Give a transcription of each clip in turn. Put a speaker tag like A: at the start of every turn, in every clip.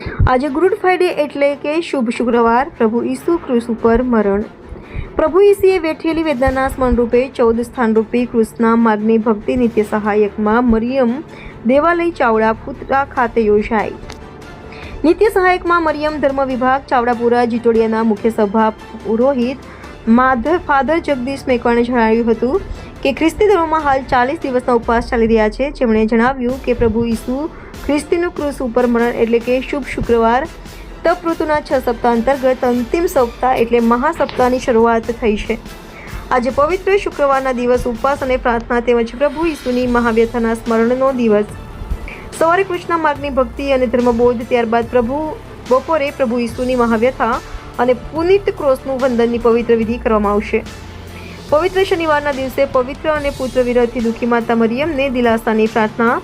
A: આજે good Friday એટલે કે શુભ શુક્રવાર. પ્રભુ ઈસુ ક્રુસ ઉપર મરણ. પ્રભુ ઈસીએ વેઠેલી વેદનાના સ્મરણરૂપે ચૌદ સ્થાનરૂપી કૃષ્ણના માર્ગની ભક્તિ નિત્ય સહાયકમાં મરિયમ દેવાલય ચાવડા પુત્રા ખાતે યોજાઈ નિત્ય સહાયકમાં મરિયમ ધર્મ વિભાગ ચાવડાપુરા જીટોડિયાના મુખ્ય સભા પુરોહિત માધર ફાધર જગદીશ મેકવાણે જણાવ્યું હતું કે ખ્રિસ્તી ધર્મમાં હાલ ચાલીસ દિવસના ઉપવાસ ચાલી રહ્યા છે. જેમણે જણાવ્યું કે પ્રભુ ઈસુ ખ્રિસ્તીનું ક્રુસ ઉપર મરણ એટલે કે શુભ શુક્રવાર. તપ ઋતુના છ સપ્તાહ અંતર્ગત અંતિમ સપ્તાહ એટલે મહાસપ્તાહની શરૂઆત થઈ છે. આજે પવિત્ર શુક્રવારના દિવસ ઉપવાસ અને પ્રાર્થના તેમજ પ્રભુ ઈસુની મહાવ્યથાના સ્મરણનો દિવસ. સવારે કૃષ્ણ માર્ગની ભક્તિ અને ધર્મબોધ ત્યારબાદ પ્રભુ, બપોરે પ્રભુ ઈસુની મહાવ્યથા અને પુનિત ક્રોસનું વંદનની પવિત્ર વિધિ કરવામાં આવશે. પવિત્ર શનિવારના દિવસે પવિત્ર અને પુત્ર વિરહથી દુઃખી માતા મરિયમને દિલાસાની પ્રાર્થના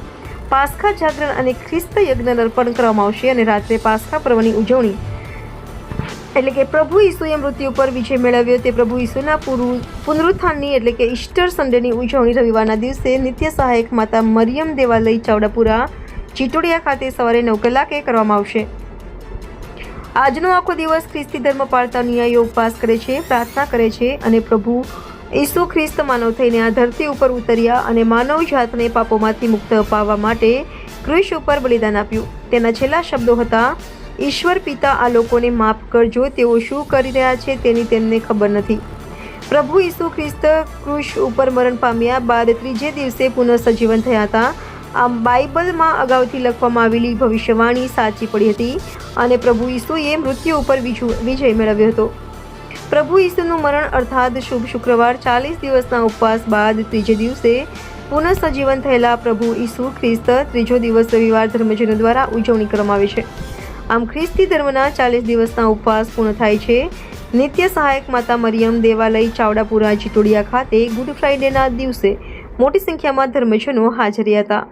A: પાસ્ખા જાગરણ અને ખ્રિસ્ત યજ્ઞ અર્પણ કરવામાં આવશે અને રાત્રે પાસ્ખા પર્વની ઉજવણી. એટલે કે પ્રભુ ઈસુએ મૃત્યુ પર વિજય મેળવ્યો. તે પ્રભુ ઈસુના પુરુ- પુનરુત્થાનની એટલે કે ઈસ્ટર સન્ડેની ઉજવણી રવિવારના દિવસે નિત્ય સહાયક માતા મરિયમ દેવાલય, ચાવડાપુરા ચીટોડિયા ખાતે સવારે નવ કલાકે કરવામાં આવશે. આજનો આખો દિવસ ખ્રિસ્તી ધર્મ પાળતા અનુયાયીઓ ઉપવાસ કરે છે, પ્રાર્થના કરે છે અને પ્રભુ ઈસુ ખ્રિસ્ત માનવ થઈને આ ધરતી ઉપર ઉતર્યા અને માનવ જાતને પાપોમાંથી મુક્ત અપાવવા માટે ક્રુશ ઉપર બલિદાન આપ્યું. તેના છેલ્લા શબ્દો હતા, ઈશ્વર પિતા આ લોકોને માફ કરજો, તેઓ શું કરી રહ્યા છે તેની તેમને ખબર નથી. પ્રભુ ઈસુ ખ્રિસ્ત ક્રુશ ઉપર મરણ પામ્યા બાદ ત્રીજે દિવસે પુનઃસજીવન થયા હતા. આમ બાઇબલમાં અગાઉથી લખવામાં આવેલી ભવિષ્યવાણી સાચી પડી હતી અને પ્રભુ ઈસુએ મૃત્યુ ઉપર વિજય મેળવ્યો હતો. પ્રભુ ઈસુનું મરણ અર્થાત શુભ શુક્રવાર ચાલીસ દિવસના ઉપવાસ બાદ ત્રીજે દિવસે પુનઃસજીવન થયેલા પ્રભુ ઈસુ ખ્રિસ્ત ત્રીજો દિવસ રવિવાર ધર્મજનો દ્વારા ઉજવણી કરવામાં આવે છે. આમ ખ્રિસ્તી ધર્મના ચાલીસ દિવસના ઉપવાસ પૂર્ણ થાય છે. નિત્ય સહાયક માતા મરિયમ દેવાલય ચાવડાપુરા ચિતોડિયા ખાતે ગુડ ફ્રાઈડેના દિવસે મોટી સંખ્યામાં ધર્મજનો હાજર હતા.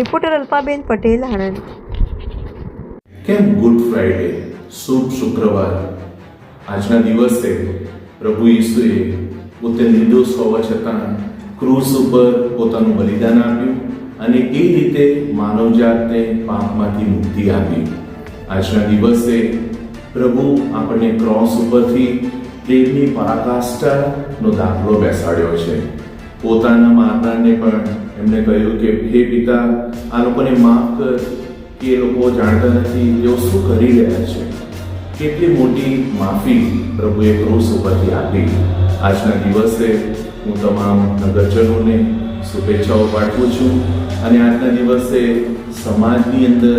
A: રિપોર્ટર અલ્પાબેન પટેલ આણંદ.
B: કેમ ગુડ ફ્રાઈડે શુભ શુક્રવાર? આજના દિવસે પ્રભુ ઈસુએ પોતે નિર્દોષ હોવા છતાં ક્રૂસ ઉપર પોતાનું બલિદાન આપ્યું અને એ રીતે માનવજાતને પાપમાંથી મુક્તિ આપી. આજના દિવસે પ્રભુ આપણને ક્રોસ ઉપરથી પ્રેમની પરાકાષ્ઠાનો દાખલો બેસાડ્યો છે. પોતાના માતાને પણ એમને કહ્યું કે, હે પિતા, આ લોકોને માફ કર, કે એ લોકો જાણતા નથી તેઓ શું કરી રહ્યા છે? કેટલી મોટી માફી પ્રભુએ ક્રોસ ઉપરથી આપી? આજના દિવસે હું તમામ નગરજનોને શુભેચ્છાઓ પાઠવું છું અને આજના દિવસે સમાજની અંદર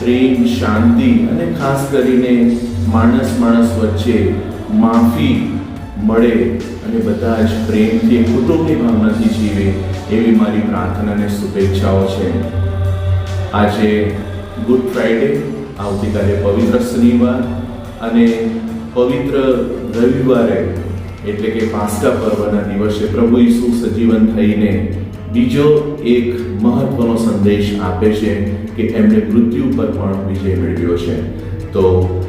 B: પ્રેમ, શાંતિ અને ખાસ કરીને માણસ માણસ વચ્ચે માફી મળે અને બધા જ પ્રેમથી કુટુંબની ભાવનાથી જીવે એવી મારી પ્રાર્થના અને શુભેચ્છાઓ છે. આજે ગુડ ફ્રાઈડે આવતીકાલે પવિત્ર શનિવાર અને પવિત્ર રવિવારે, એટલે કે પાસ્કા પર્વના દિવસે પ્રભુ ઈસુ સજીવન થઈને બીજો એક મહત્વનો સંદેશ આપે છે કે એમણે મૃત્યુ પર પણ વિજય મેળવ્યો છે. તો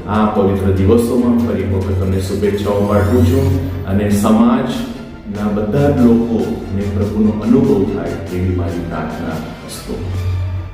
B: આ પવિત્ર દિવસોમાં ફરી વખત તમને શુભેચ્છાઓ પાઠવું છું અને સમાજના બધા જ લોકોને પ્રભુનો અનુભવ થાય એવી મારી પ્રાર્થના અસ્તુ